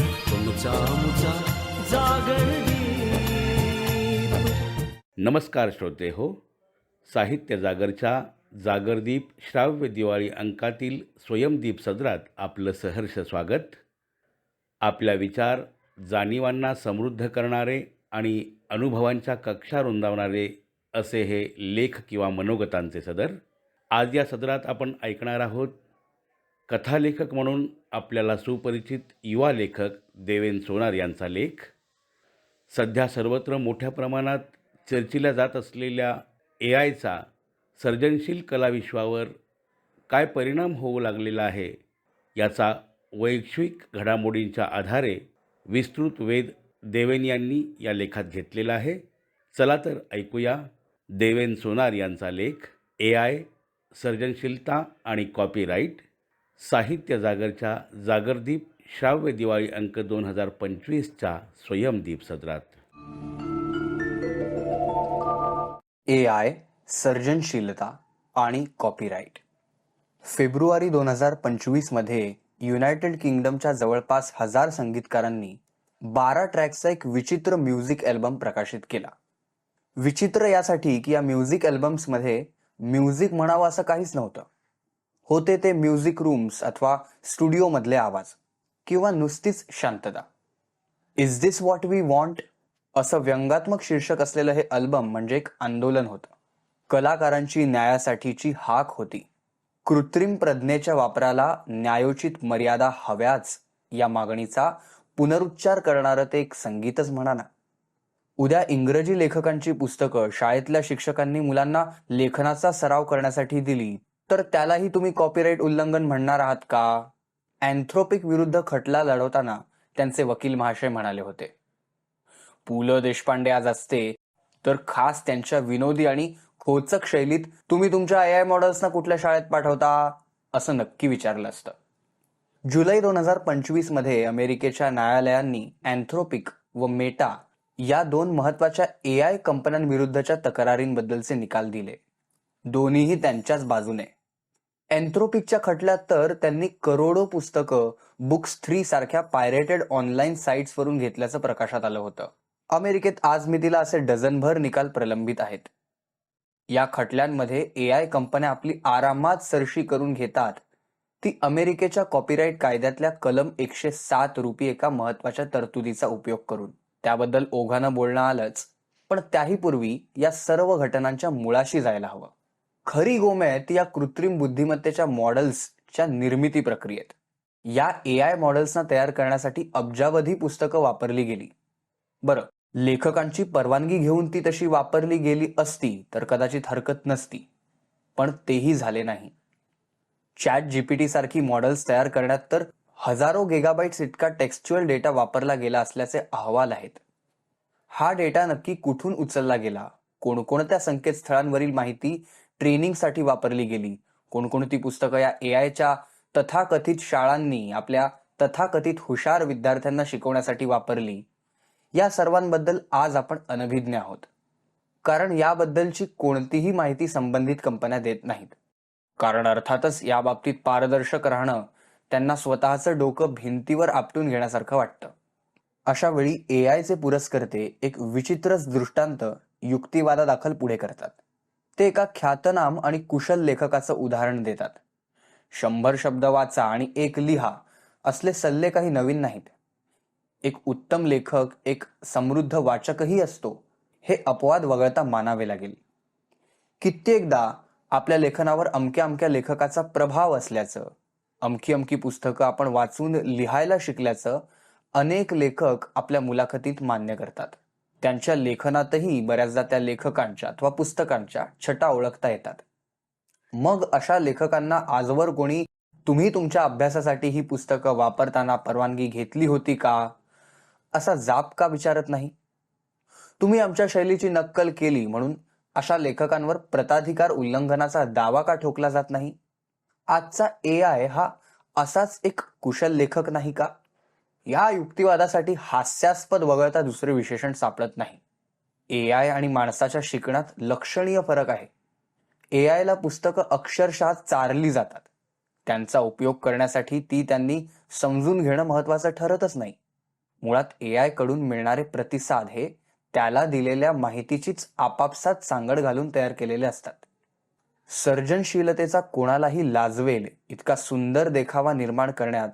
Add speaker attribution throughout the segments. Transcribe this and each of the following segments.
Speaker 1: तुमचा मुचा
Speaker 2: नमस्कार श्रोते हो साहित्य जागरच्या जागरदीप श्राव्य दिवाळी अंकातील स्वयंदीप सदरात आपलं सहर्ष स्वागत. आपल्या विचार जाणीवांना समृद्ध करणारे आणि अनुभवांच्या कक्षा रुंदावणारे असे हे लेख किंवा मनोगतांचे सदर. आज या सदरात आपण ऐकणार आहोत कथालेखक म्हणून आपल्याला सुपरिचित युवा लेखक देवेन सोनार यांचा लेख. सध्या सर्वत्र मोठ्या प्रमाणात चर्चिल्या जात असलेल्या ए आयचा सर्जनशील कलाविश्वावर काय परिणाम होऊ लागलेला आहे याचा वैश्विक घडामोडींच्या आधारे विस्तृत वेध देवेन यांनी या लेखात घेतलेला आहे. चला तर ऐकूया देवेन सोनार यांचा लेख ए आय सर्जनशीलता आणि कॉपीराईट साहित्य जागरच्या जागरदीप श्राव्य दिवाळी अंक दोन हजार पंचवीसच्या स्वयंदीप सदरात.
Speaker 3: ए आय सर्जनशीलता आणि कॉपीराईट फेब्रुवारी दोन हजार पंचवीसमध्ये युनायटेड किंगडमच्या जवळपास हजार संगीतकारांनी बारा ट्रॅकचा एक विचित्र म्युझिक अल्बम प्रकाशित केला. विचित्र यासाठी की या म्युझिक अल्बम्समध्ये म्युझिक म्हणावं असं काहीच नव्हतं. होते ते म्युझिक रूम्स अथवा स्टुडिओमधले आवाज किंवा नुसतीच शांतता. Is this what we want असं व्यंगात्मक शीर्षक असलेलं हे अल्बम म्हणजे एक आंदोलन होतं. कलाकारांची न्यायासाठीची हाक होती. कृत्रिम प्रज्ञेच्या वापराला न्यायोचित मर्यादा हव्याच या मागणीचा पुनरुच्चार करणारं ते एक संगीतच म्हणा ना उद्या इंग्रजी लेखकांची पुस्तकं शाळेतल्या शिक्षकांनी मुलांना लेखनाचा सराव करण्यासाठी दिली तर त्यालाही तुम्ही कॉपीराईट उल्लंघन म्हणणार आहात का? अँथ्रोपिक विरुद्ध खटला लढवताना त्यांचे वकील महाशय म्हणाले होते. पु ल देशपांडे आज असते तर खास त्यांच्या विनोदी आणि खोचक शैलीत तुम्ही तुमच्या ए आय मॉडेल्सना कुठल्या शाळेत पाठवता? असं नक्की विचारलं असतं. जुलै दोन हजार पंचवीसमध्ये अमेरिकेच्या न्यायालयांनी अँथ्रोपिक व मेटा या दोन महत्त्वाच्या ए आय कंपन्यांविरुद्धच्या तक्रारींबद्दलचे निकाल दिले. दोन्हीही त्यांच्याच बाजूने. एन्थ्रोपिकच्या खटल्यात तर त्यांनी करोडो पुस्तकं बुक्स थ्री सारख्या पायरेटेड ऑनलाईन साईट्सवरून घेतल्याचं प्रकाशात आलं होतं. अमेरिकेत आज मितीला असे डझनभर निकाल प्रलंबित आहेत. या खटल्यांमध्ये ए आय कंपन्या आपली आरामात सरशी करून घेतात. ती अमेरिकेच्या कॉपीराईट कायद्यातल्या कलम एकशे सात रुपी एका महत्त्वाच्या तरतुदीचा उपयोग करून. त्याबद्दल ओघानं बोलणं आलंच पण त्याही पूर्वी या सर्व घटनांच्या मुळाशी जायला हवं. खरी गोमॅत या कृत्रिम बुद्धिमत्तेच्या मॉडेल्सच्या निर्मिती प्रक्रियेत. या ए आय मॉडेल्सना तयार करण्यासाठी अब्जावधी पुस्तकं वापरली गेली. बरं लेखकांची परवानगी घेऊन ती तशी वापरली गेली असती तर कदाचित हरकत नसती. पण तेही झाले नाही. चॅट जीपीटी सारखी मॉडेल्स तयार करण्यात तर हजारो गेगाबाईट्स इतका टेक्स्च्युअल डेटा वापरला गेला असल्याचे अहवाल आहेत. हा डेटा नक्की कुठून उचलला गेला? कोणकोणत्या संकेतस्थळांवरील माहिती ट्रेनिंगसाठी वापरली गेली. कोणकोणती पुस्तकं या ए आयच्या तथाकथित शाळांनी आपल्या तथाकथित हुशार विद्यार्थ्यांना शिकवण्यासाठी वापरली? या सर्वांबद्दल आज आपण अनभिज्ञ आहोत. कारण याबद्दलची कोणतीही माहिती संबंधित कंपन्या देत नाहीत. कारण अर्थातच याबाबतीत पारदर्शक राहणं त्यांना स्वतःचं डोकं भिंतीवर आपटून घेण्यासारखं वाटतं. अशा वेळी ए आयचे पुरस्कर्ते एक विचित्रच दृष्टांत युक्तिवादादाखल पुढे करतात. ते एका ख्यातनाम आणि कुशल लेखकाचं उदाहरण देतात. शंभर शब्द वाचा आणि एक लिहा असले सल्ले काही नवीन नाहीत. एक उत्तम लेखक एक समृद्ध वाचकही असतो हे अपवाद वगळता मानावे लागेल. कित्येकदा आपल्या लेखनावर अमक्या अमक्या लेखकाचा प्रभाव असल्याचं अमकी अमकी पुस्तकं आपण वाचून लिहायला शिकल्याचं अनेक लेखक आपल्या मुलाखतीत मान्य करतात. त्यांच्या लेखनातही बऱ्याचदा त्या लेखकांच्या अथवा पुस्तकांच्या छटा ओळखता येतात. मग अशा लेखकांना आजवर कोणी तुम्ही तुमच्या अभ्यासासाठी ही पुस्तकं वापरताना परवानगी घेतली होती का? असा जाप का विचारत नाही? तुम्ही आमच्या शैलीची नक्कल केली म्हणून अशा लेखकांवर प्रताधिकार उल्लंघनाचा दावा का ठोकला जात नाही? आजचा ए आय हा असाच एक कुशल लेखक नाही का? या युक्तिवादासाठी हास्यास्पद वगळता दुसरे विशेषण सापडत नाही. ए आय आणि माणसाच्या शिकण्यात लक्षणीय फरक आहे. ए आयला पुस्तकं अक्षरशः चारली जातात. त्यांचा उपयोग करण्यासाठी ती त्यांनी समजून घेणं महत्वाचं ठरतच नाही. मुळात ए आयकडून मिळणारे प्रतिसाद हे त्याला दिलेल्या माहितीचीच आपापसात सांगड घालून तयार केलेले असतात. सर्जनशीलतेचा कोणालाही लाजवेल इतका सुंदर देखावा निर्माण करण्यात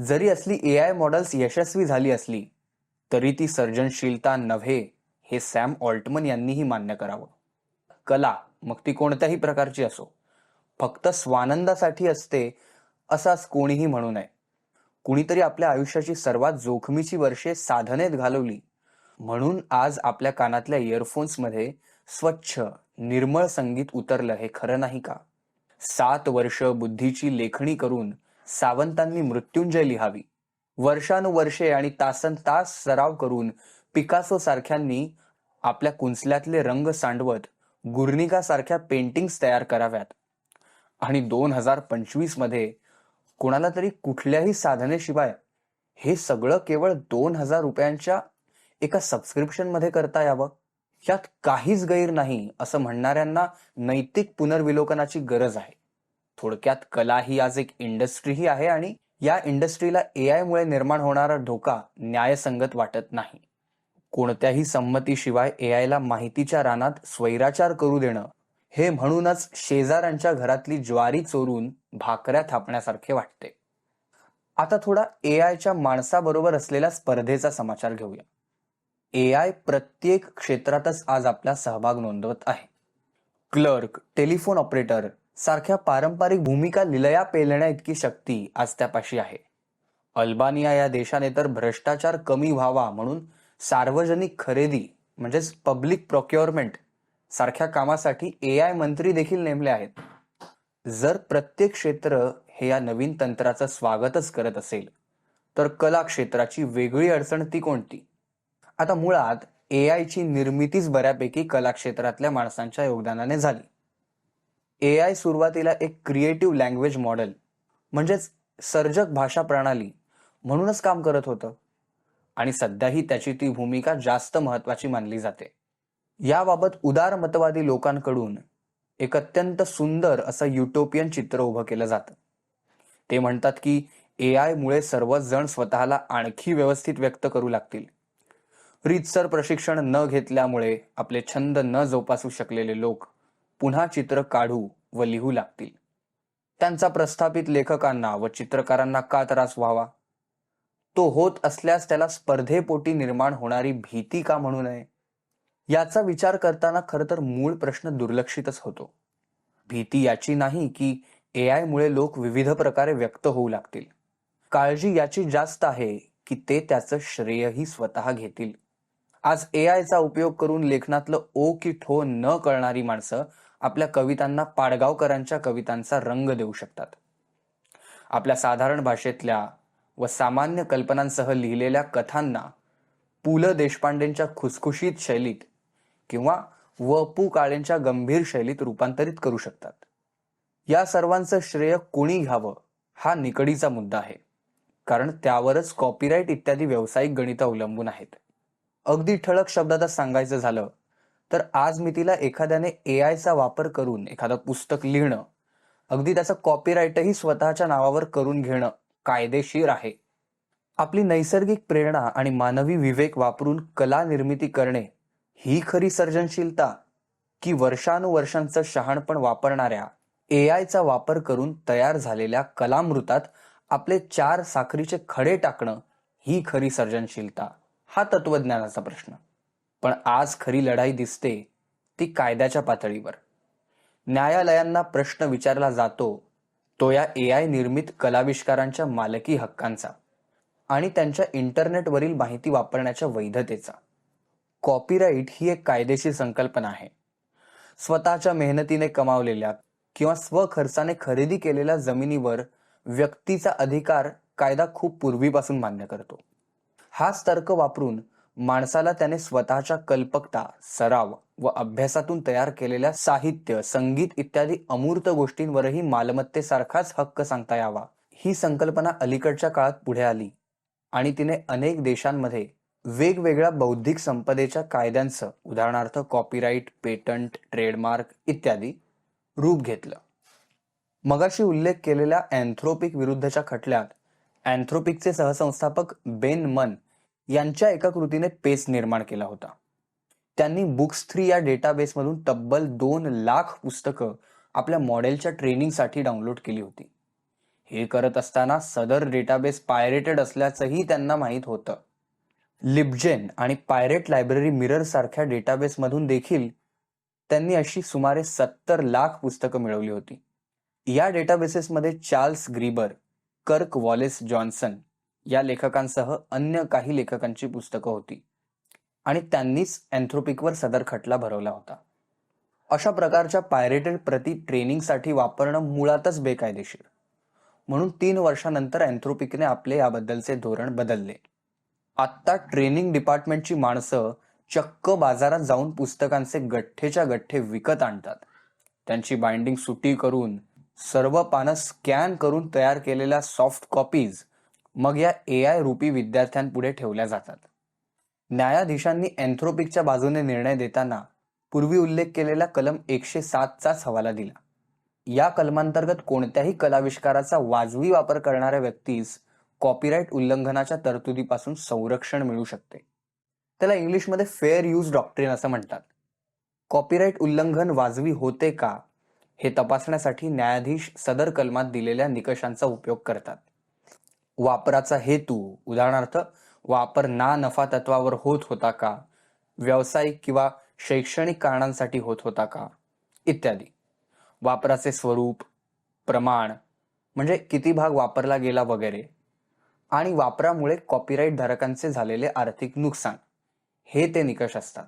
Speaker 3: जरी असली ए आय मॉडेल्स यशस्वी झाली असली तरी ती सर्जनशीलता नव्हे हे सॅम ऑल्टमन यांनीही मान्य करावं. कला मग ती कोणत्याही प्रकारची असो फक्त स्वानंदासाठी असते असाच कोणीही म्हणू नये. कुणीतरी आपल्या आयुष्याची सर्वात जोखमीची वर्षे साधनेत घालवली म्हणून आज आपल्या कानातल्या इयरफोन्समध्ये स्वच्छ निर्मळ संगीत उतरलं हे खरं नाही का? सात वर्ष बुद्धीची लेखणी करून सावंतांनी मृत्युंजय लिहावी. वर्षानुवर्षे आणि तासन तास सराव करून पिकासो सारख्यांनी आपल्या कुंचल्यातले रंग सांडवत गुर्निका सारख्या पेंटिंग्स तयार कराव्यात. आणि दोन हजार पंचवीसमध्ये कोणाला तरी कुठल्याही साधनेशिवाय हे सगळं केवळ दोन हजार रुपयांच्या एका सबस्क्रिप्शनमध्ये करता यावं? यात काहीच गैर नाही असं म्हणणाऱ्यांना नैतिक पुनर्विलोकनाची गरज आहे. थोडक्यात कला ही आज एक इंडस्ट्रीही आहे आणि या इंडस्ट्रीला ए आयमुळे निर्माण होणारा धोका न्यायसंगत वाटत नाही. कोणत्याही संमतीशिवाय ए आयला माहितीच्या रानात स्वैराचार करू देणं हे म्हणूनच शेजाऱ्यांच्या घरातली ज्वारी चोरून भाकऱ्या थापण्यासारखे वाटते. आता थोडा ए आयच्या माणसाबरोबर असलेल्या स्पर्धेचा समाचार घेऊया. ए आय प्रत्येक क्षेत्रातच आज आपला सहभाग नोंदवत आहे. क्लर्क टेलिफोन ऑपरेटर सारख्या पारंपरिक भूमिका लिलया पेलण्या इतकी शक्ती आज त्यापाशी आहे. अल्बानिया या देशाने तर भ्रष्टाचार कमी व्हावा म्हणून सार्वजनिक खरेदी म्हणजेच पब्लिक प्रोक्युअरमेंट सारख्या कामासाठी ए आय मंत्री देखील नेमले आहेत. जर प्रत्येक क्षेत्र हे या नवीन तंत्राचं स्वागतच करत असेल तर कला क्षेत्राची वेगळी अडचण ती कोणती? आता मुळात ए आयची निर्मितीच बऱ्यापैकी कला क्षेत्रातल्या माणसांच्या योगदानाने झाली. ए आय सुरुवातीला एक क्रिएटिव्ह लँग्वेज मॉडेल म्हणजेच सर्जक भाषा प्रणाली म्हणूनच काम करत होतं. आणि सध्याही त्याची ती भूमिका जास्त महत्वाची मानली जाते. याबाबत उदारमतवादी लोकांकडून एक अत्यंत सुंदर असं युटोपियन चित्र उभं केलं जातं. ते म्हणतात की ए आयमुळे सर्वजण सर्वच जण स्वतःला आणखी व्यवस्थित व्यक्त करू लागतील. रीतसर प्रशिक्षण न घेतल्यामुळे आपले छंद न जोपासू शकलेले लोक पुन्हा चित्र काढू व लिहू लागतील. त्यांचा प्रस्थापित लेखकांना व चित्रकारांना का त्रास व्हावा? तो होत असल्यास त्याला स्पर्धेपोटी निर्माण होणारी भीती का म्हणू नये? याचा विचार करताना खर तर मूळ प्रश्न दुर्लक्षितच होतो. भीती याची नाही की ए आय मुळे लोक विविध प्रकारे व्यक्त होऊ लागतील. काळजी याची जास्त आहे की ते त्याचं श्रेयही स्वतः घेतील. आज ए आयचा उपयोग करून लेखनातलं ओ की ठो न कळणारी माणसं आपल्या कवितांना पाडगावकरांच्या कवितांचा रंग देऊ शकतात. आपल्या साधारण भाषेतल्या व सामान्य कल्पनांसह लिहिलेल्या कथांना पु ल देशपांडेंच्या खुसखुशीत शैलीत किंवा व पु काळेंच्या गंभीर शैलीत रूपांतरित करू शकतात. या सर्वांचं श्रेय कोणी घ्यावं हा निकडीचा मुद्दा आहे. कारण त्यावरच कॉपीराईट इत्यादी व्यावसायिक गणित अवलंबून आहेत. अगदी ठळक शब्दात सांगायचं झालं तर आज मी तिला एखाद्याने ए आयचा वापर करून एखादं पुस्तक लिहिणं अगदी त्याचं कॉपीराईटही स्वतःच्या नावावर करून घेणं कायदेशीर आहे. आपली नैसर्गिक प्रेरणा आणि मानवी विवेक वापरून कला निर्मिती करणे ही खरी सर्जनशीलता की वर्षानुवर्षांचं शहाणपण वापरणाऱ्या ए आयचा वापर करून तयार झालेल्या कलामृतात आपले चार साखरीचे खडे टाकणं ही खरी सर्जनशीलता. हा तत्वज्ञानाचा प्रश्न. पण आज खरी लढाई दिसते ती कायद्याच्या पातळीवर. न्यायालयांना प्रश्न विचारला जातो तो या ए आय निर्मित कलाविष्कारांच्या मालकी हक्कांचा आणि त्यांच्या इंटरनेटवरील माहिती वापरण्याच्या वैधतेचा. कॉपीराईट ही एक कायदेशीर संकल्पना आहे. स्वतःच्या मेहनतीने कमावलेल्या किंवा स्वखर्चाने खरेदी केलेल्या जमिनीवर व्यक्तीचा अधिकार कायदा खूप पूर्वीपासून मान्य करतो. हाच तर्क वापरून माणसाला त्याने स्वतःच्या कल्पकता सराव व अभ्यासातून तयार केलेल्या साहित्य संगीत इत्यादी अमूर्त गोष्टींवरही मालमत्तेसारखाच हक्क सांगता यावा. ही संकल्पना अलीकडच्या काळात पुढे आली आणि तिने अनेक देशांमध्ये वेगवेगळ्या बौद्धिक संपदेच्या कायद्यांचं उदाहरणार्थ कॉपीराईट पेटंट ट्रेडमार्क इत्यादी रूप घेतलं. मगाशी उल्लेख केलेल्या अँथ्रोपिक विरुद्धच्या खटल्यात अँथ्रोपिकचे सहसंस्थापक बेन मन यांच्या एका कृतीने पेस निर्माण केला होता. त्यांनी बुक्स थ्री या डेटाबेसमधून तब्बल दोन लाख पुस्तकं आपल्या मॉडेलच्या ट्रेनिंगसाठी डाउनलोड केली होती. हे करत असताना सदर डेटाबेस पायरेटेड असल्याचंही त्यांना माहीत होतं. लिबजेन आणि पायरेट लायब्ररी मिरर सारख्या डेटाबेसमधून देखील त्यांनी अशी सुमारे सत्तर लाख पुस्तकं मिळवली होती. या डेटाबेसेसमध्ये Charles Graeber Kirk Wallace Johnson या लेखकांसह अन्य काही लेखकांची पुस्तकं होती. आणि त्यांनीच अँथ्रोपिकवर सदर खटला भरवला होता. अशा प्रकारच्या पायरेटेड प्रती ट्रेनिंगसाठी वापरणं मुळातच बेकायदेशीर. म्हणून तीन वर्षानंतर अँथ्रोपिकने आपले याबद्दलचे धोरण बदलले. आत्ता ट्रेनिंग डिपार्टमेंटची माणसं चक्क बाजारात जाऊन पुस्तकांचे गठ्ठेच्या गठ्ठे विकत आणतात. त्यांची बाइंडिंग सुटी करून सर्व पानं स्कॅन करून तयार केलेल्या सॉफ्ट कॉपीज मग या ए आय रूपी विद्यार्थ्यांपुढे ठेवल्या जातात. न्यायाधीशांनी अँथ्रोपिकच्या बाजूने निर्णय देताना पूर्वी उल्लेख केलेला कलम एकशे सातचाच हवाला दिला. या कलमांतर्गत कोणत्याही कलाविष्काराचा वाजवी वापर करणाऱ्या व्यक्तीस कॉपीराईट उल्लंघनाच्या तरतुदीपासून संरक्षण मिळू शकते. त्याला इंग्लिशमध्ये फेअर यूज डॉक्ट्रिन असं म्हणतात. कॉपीराईट उल्लंघन वाजवी होते का हे तपासण्यासाठी न्यायाधीश सदर कलमात दिलेल्या निकषांचा उपयोग करतात. वापराचा हेतू उदाहरणार्थ वापर ना नफा तत्वावर होत होता का? व्यावसायिक किंवा शैक्षणिक कारणांसाठी होत होता का? इत्यादी. वापराचे स्वरूप प्रमाण म्हणजे किती भाग वापरला गेला वगैरे आणि वापरामुळे कॉपीराईट धारकांचे झालेले आर्थिक नुकसान हे ते निकष असतात.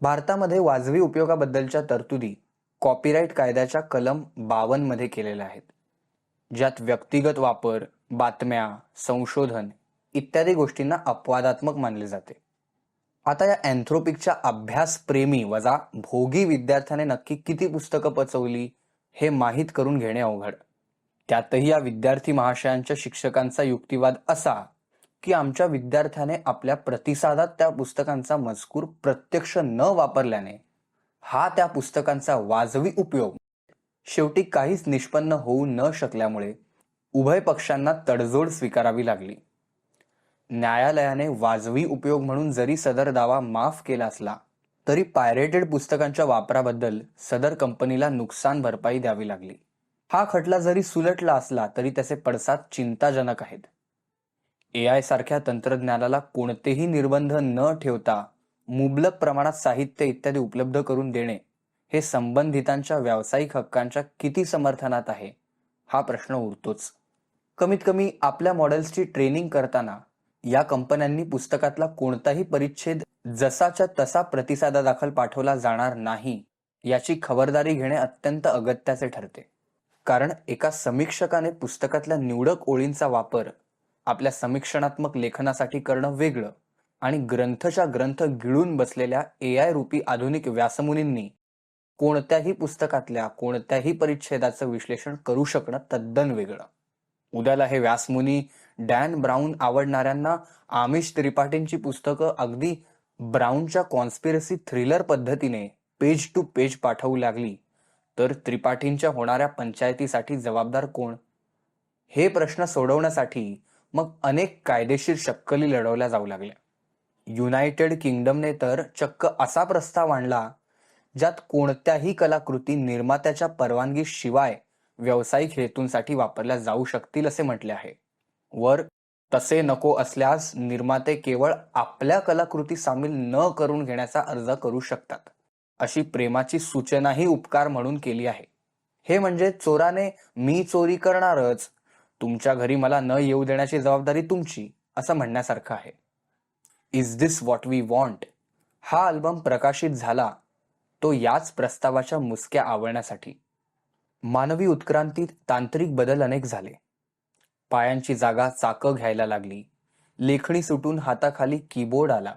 Speaker 3: भारतामध्ये वाजवी उपयोगाबद्दलच्या तरतुदी कॉपीराईट कायद्याच्या कलम बावन्नमध्ये केलेल्या आहेत ज्यात व्यक्तिगत वापर बातम्या संशोधन इत्यादी गोष्टींना अपवादात्मक मानले जाते. आता या अँथ्रोपिकच्या अभ्यासप्रेमी वजा भोगी विद्यार्थ्याने नक्की किती पुस्तकं पचवली हे माहीत करून घेणे अवघड. त्यातही या विद्यार्थी महाशयांच्या शिक्षकांचा युक्तिवाद असा की आमच्या विद्यार्थ्याने आपल्या प्रतिसादात त्या पुस्तकांचा मजकूर प्रत्यक्ष न वापरल्याने हा त्या पुस्तकांचा वाजवी उपयोग शेवटी काहीच निष्पन्न होऊ न शकल्यामुळे उभय पक्षांना तडजोड स्वीकारावी लागली. न्यायालयाने वाजवी उपयोग म्हणून जरी सदर दावा माफ केला असला तरी पायरेटेड पुस्तकांच्या वापराबद्दल सदर कंपनीला नुकसान भरपाई द्यावी लागली. हा खटला जरी सुलटला असला तरी त्याचे पडसाद चिंताजनक आहेत. ए आय सारख्या तंत्रज्ञानाला कोणतेही निर्बंध न ठेवता मुबलक प्रमाणात साहित्य इत्यादी उपलब्ध करून देणे हे संबंधितांच्या व्यावसायिक हक्कांच्या किती समर्थनात आहे हा प्रश्न उरतोच. कमीत कमी आपल्या मॉडेल्सची ट्रेनिंग करताना या कंपन्यांनी पुस्तकातला कोणताही परिच्छेद जसाच्या तसा प्रतिसादादाखल पाठवला जाणार नाही याची खबरदारी घेणे अत्यंत अगत्याचे ठरते. कारण एका समीक्षकाने पुस्तकातल्या निवडक ओळींचा वापर आपल्या समीक्षणात्मक लेखनासाठी करणं वेगळं आणि ग्रंथच्या ग्रंथ गिळून बसलेल्या ए आय रूपी आधुनिक व्यासमुनींनी कोणत्याही पुस्तकातल्या कोणत्याही परिच्छेदाचं विश्लेषण करू शकणं तद्दन वेगळं. उद्याला हे व्यासमुनी डॅन ब्राऊन आवडणाऱ्यांना आमिष त्रिपाठींची पुस्तकं अगदी ब्राऊनच्या कॉन्स्पिरसी थ्रिलर पद्धतीने पेज टू पेज पाठवू लागली. तर त्रिपाठींच्या होणाऱ्या पंचायतीसाठी जबाबदार कोण? हे प्रश्न सोडवण्यासाठी मग अनेक कायदेशीर शक्कली लढवल्या जाऊ लागल्या. युनायटेड किंगडमने तर चक्क असा प्रस्ताव आणला ज्यात कोणत्याही कलाकृती निर्मात्याच्या परवानगी शिवाय व्यावसायिक हेतूंसाठी वापरल्या जाऊ शकतील असे म्हटले आहे. वर तसे नको असल्यास निर्माते केवळ आपल्या कलाकृती सामील न करून घेण्याचा अर्ज करू शकतात. अशी प्रेमाची सूचनाही उपकार म्हणून केली आहे. हे म्हणजे चोराने मी चोरी करणारच. तुमच्या घरी मला न येऊ देण्याची जबाबदारी तुमची असं म्हणण्यासारखं आहे. Is this what we want हा अल्बम प्रकाशित झाला. तो याच प्रस्तावाच्या मुसक्या आवळण्यासाठी. मानवी उत्क्रांतीत तांत्रिक बदल अनेक झाले. पायांची जागा चाकं घ्यायला लागली. लेखणी सुटून हाताखाली कीबोर्ड आला.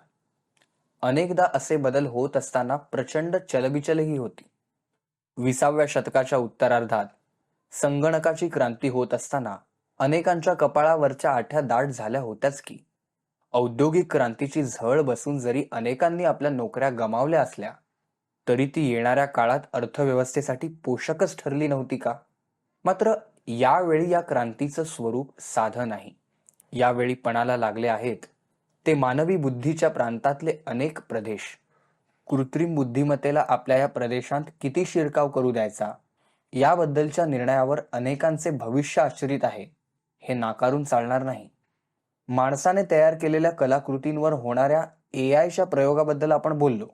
Speaker 3: अनेकदा असे बदल होत असताना प्रचंड चलबिचलही होती. विसाव्या शतकाच्या उत्तरार्धात संगणकाची क्रांती होत असताना अनेकांच्या कपाळावरच्या आठ्या दाट झाल्या होत्याच की. औद्योगिक क्रांतीची झळ बसून जरी अनेकांनी आपल्या नोकऱ्या गमावल्या असल्या तरी ती येणाऱ्या काळात अर्थव्यवस्थेसाठी पोषकच ठरली नव्हती का? मात्र यावेळी या क्रांतीचं स्वरूप साधं नाही. यावेळी पणाला लागले आहेत ते मानवी बुद्धीच्या प्रांतातले अनेक प्रदेश. कृत्रिम बुद्धिमत्तेला आपल्या या प्रदेशांत किती शिरकाव करू द्यायचा? याबद्दलच्या निर्णयावर अनेकांचे भविष्य आश्रित आहे. हे नाकारून चालणार नाही. माणसाने तयार केलेल्या कलाकृतींवर होणाऱ्या ए आयच्या प्रयोगाबद्दल आपण बोललो.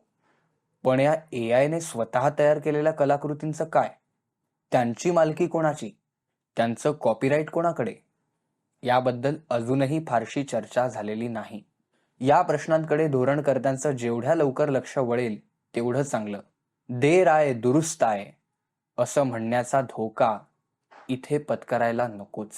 Speaker 3: पण या ए आयने स्वतः तयार केलेल्या कलाकृतींचं काय? त्यांची मालकी कोणाची? त्यांचं कॉपीराईट कोणाकडे? याबद्दल अजूनही फारशी चर्चा झालेली नाही. या प्रश्नांकडे धोरणकर्त्यांचं जेवढ्या लवकर लक्ष वळेल तेवढं चांगलं. देर आहे दुरुस्त आहे. असं म्हणण्याचा धोका इथे पत्करायला नकोच.